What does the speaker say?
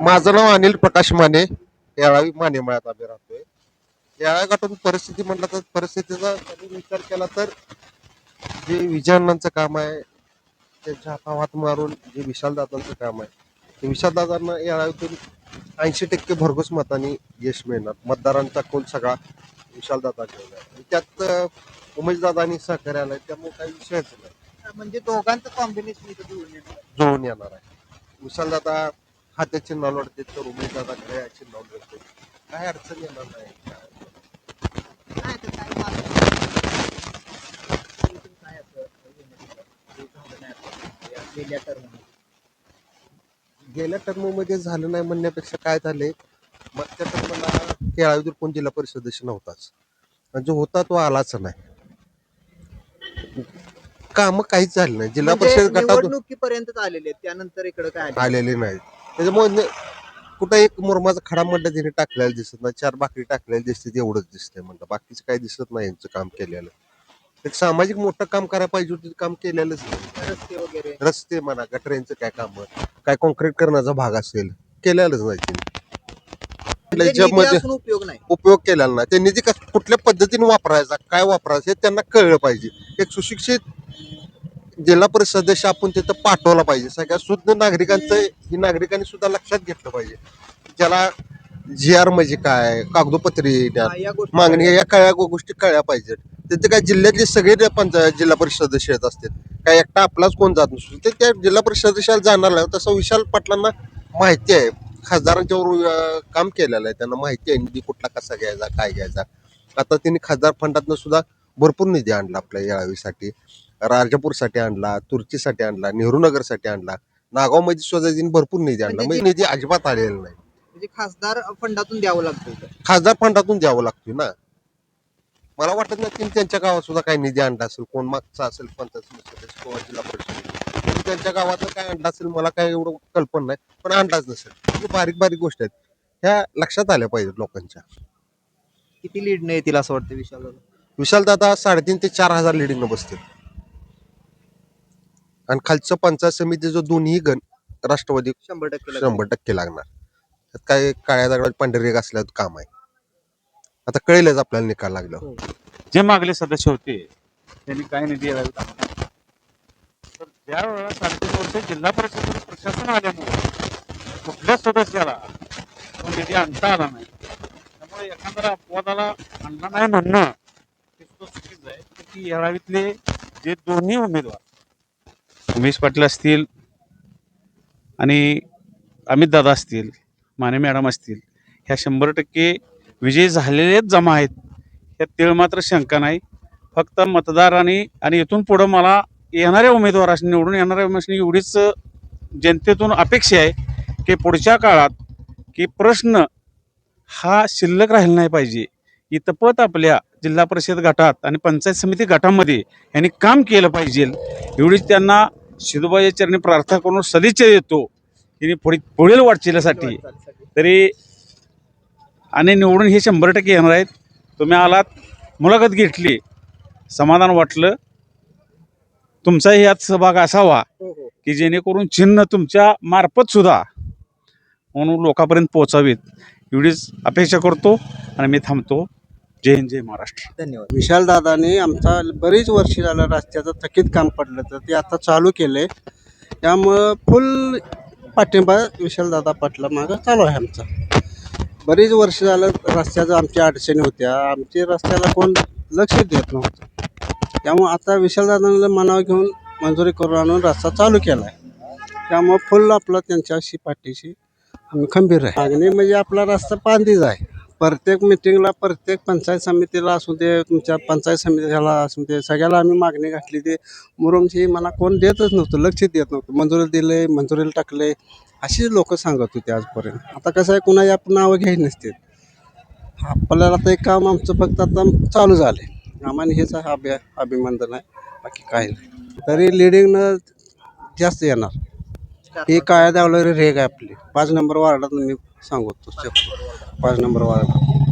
माझं नाव अनिल प्रकाश माने. याळावी माने मळ्यात आम्ही राहतोय. याळा गाठून परिस्थिती म्हटलं तर परिस्थितीचा विचार केला तर जे विजयानंदचं काम आहे त्यांच्या हातावर हात मारून जे विशालदादांचं काम आहे ते विशालदादांना याळावीतून ऐंशी टक्के भरघोस मतांनी यश मिळणार. मतदारांचा कोल सगळा विशालदादा घेणार त्यात अं, उमेशदादांनी सहकार्य आलाय त्यामुळे काही विषयच नाही. म्हणजे दोघांचं कॉम्बिनेशन. जुळून येणार. आहे. विशालदादा हाताची नाव लढते तर उमेशदादा खेळाची नाव लढते काय अडचण येणार नाही. काय काय काय नाही गेल्या टर्ममध्ये झालं नाही म्हणण्यापेक्षा काय झाले मागच्या टर्मला केळावीतून कोण जिल्हा परिषद सदस्य नव्हताच. आणि जो होता तो आलाच नाही. काम काहीच झालं नाही. जिल्हा म्हणजे परिषद गटातून निवडणुकीपर्यंतच आलेले आहेत. त्यानंतर इकडे काय आलं? आलेले नाहीत. त्याच्यामुळे कुठं एक मुरमाचा खडा म्हणलं तिने टाकलेला दिसत नाही. चार भाकरी टाकलेली दिसते एवढंच दिसतंय म्हणलं. बाकीचं काही दिसत नाही यांचं काम केलेलं. एक सामाजिक मोठं काम करायला पाहिजे होतं ते काम केलेलंच नाही. रस्ते वगैरे. रस्ते म्हणा गटऱ्यांचं काय काम काय कॉन्क्रीट करण्याचा भाग असेल केलेलंच नाही त्यांनी म्हणजे निधी ज्यामध्ये असून उपयोग नाही. उपयोग केलेला नाही. ते निधी कस- कुठल्या पद्धतीने वापरायचा काय वापरायचं हे त्यांना कळलं पाहिजे. एक सुशिक्षित जिल्हा परिषद सदस्य आपण तिथं पाठवला पाहिजे. सगळ्या शुद्ध नागरिकांचं ही नागरिकांनी सुद्धा लक्षात घेतलं पाहिजे. ज्याला जी आर म्हणजे काय कागदोपत्री द्या मागणी या कळ्या गोष्टी कळल्या पाहिजेत. तिथे काय जिल्ह्यातले सगळे पंचायत जिल्हा परिषद सदस्य येत असतात काय एकटा आपलाच कोण जात नसतो ते त्या जिल्हा परिषद सदस्याला जाणार नाही. तसं विशाल पाटलांना माहिती आहे. खासदारांच्या वर अं, काम केलेलं आहे. त्यांना माहिती आहे निधी कुठला कसा घ्यायचा काय घ्यायचा. आता त्यांनी खासदार फंडातनं सुद्धा भरपूर निधी आणला आपल्या याळावीसाठी राजापूरसाठी आणला तुर्चीसाठी आणला नेहरू नगरसाठी आणला. नागावमध्ये सुद्धा त्यांनी भरपूर निधी आणला. म्हणजे निधी अजिबात आलेला नाही. म्हणजे खासदार फंडातून द्यावं लागतं. खासदार फंडातून द्यावं लागतो ना. मला वाटत नाही त्यांनी त्यांच्या गावात सुद्धा काही निधी आणला असेल. कोण मागचा असेल पंचायत सदस्य किंवा जिल्हा परिषद. त्यांच्या गावात काय आणला असेल मला काय एवढं कल्पना नाही. पण अंदाज नसेल. म्हणजे बारीक बारीक गोष्टी आहेत. ह्या लक्षात आल्या पाहिजेत लोकांच्या. किती लीड नाही येतील असं वाटतं विशाल विशाल दादा साडेतीन ते चार हजार लिडिंग बसतील. आणि खालचं पंचायत समिती जो दोन्ही गण राष्ट्रवादी शंभर टक्के. शंभर टक्के लागणार. त्यात काय काळ्या दगडात पांढरे असल्या काम आहे. आता कळेलच आपल्याला निकाल लागला. जे मागले सदस्य होते त्यांनी काय निधी यावेळी टाकला तर वेळेला साडेतीन वर्ष जिल्हा परिषद प्रशासन आल्यामुळे कुठल्या सदस्याला तो निधी आणता आला नाही त्यामुळे एखाद्या अपवादाला आणला नाही म्हणणं हे सुद्धा चुकीचं आहे. तर की याळावीतले जे दोन्ही उमेदवार उमेश पाटील असतील आणि अमित दादा असतील माने मॅडम असतील ह्या शंभर टक्के विजयी झालेलेच जमा आहेत. यात तीळ मात्र शंका नाही. फक्त मतदारांनी आणि इथून पुढं मला येणाऱ्या उमेदवारांनी निवडून येणाऱ्या उमेदवारांनी एवढीच जनतेतून अपेक्षा आहे की पुढच्या काळात की प्रश्न हा शिल्लक राहिला नाही पाहिजे. इतपत आपल्या जिल्हा परिषद गटात आणि पंचायत समिती गटामध्ये यांनी काम केलं पाहिजे. एवढीच त्यांना सिद्धूबाई चरणी प्रार्थना करून सदिच्छा देतो. की पुढे पुढील वाटचालीसाठी तरी आणि निवडून हे शंभर टक्के येणार आहेत. तुम्ही आलात मुलाखत घेतली समाधान वाटलं. तुमचाही यात सहभाग असावा हो हो. की जेणेकरून चिन्ह तुमच्या मार्फत सुद्धा म्हणून लोकांपर्यंत पोहोचावीत. एवढीच अपेक्षा करतो आणि मी थांबतो. जय हिंद जय महाराष्ट्र. धन्यवाद. विशाल दादाने आमचा बरीच वर्ष झालं रस्त्याचं थकीत काम पडलं तर ते आता चालू केलंय. त्यामुळं फुल पाठिंबा विशाल दादा पाटला मागं चालू आहे आमचा. बरीच वर्ष झालं रस्त्याचं आमच्या अडचणी होत्या. आमच्या रस्त्याला कोण लक्ष देत नव्हतं. त्यामुळं आता विशाल दादाला मनावर घेऊन मंजुरी करून आणून रस्ता चालू केला आहे त्यामुळं फुल आपलं त्यांच्याशी पाठीशी आम्ही खंबीर आहे. मागणी म्हणजे आपला रस्ता पांदीच आहे. प्रत्येक मिटिंगला प्रत्येक पंचायत समितीला असू दे तुमच्या पंचायत समितीला असू दे सगळ्याला आम्ही मागणी घातली ते मुरुमची मला कोण देतच नव्हतं लक्ष देत नव्हतं. मंजुरी दिले मंजुरीला टाकले अशीच लोकं सांगत होती आजपर्यंत. आता कसं आहे कुणाही आपण नावं घ्यायची नसते आपल्याला ते काम आमचं फक्त आता चालू झाले आम्हाला हेच अभि अभिनंदन आहे. बाकी काही नाही. तरी लिडिंगनं जास्त येणार. ही काळ्या दावलं रेग आहे आपली. पाच नंबर वार्डात मी सांगतो पाच नंबर वार्ड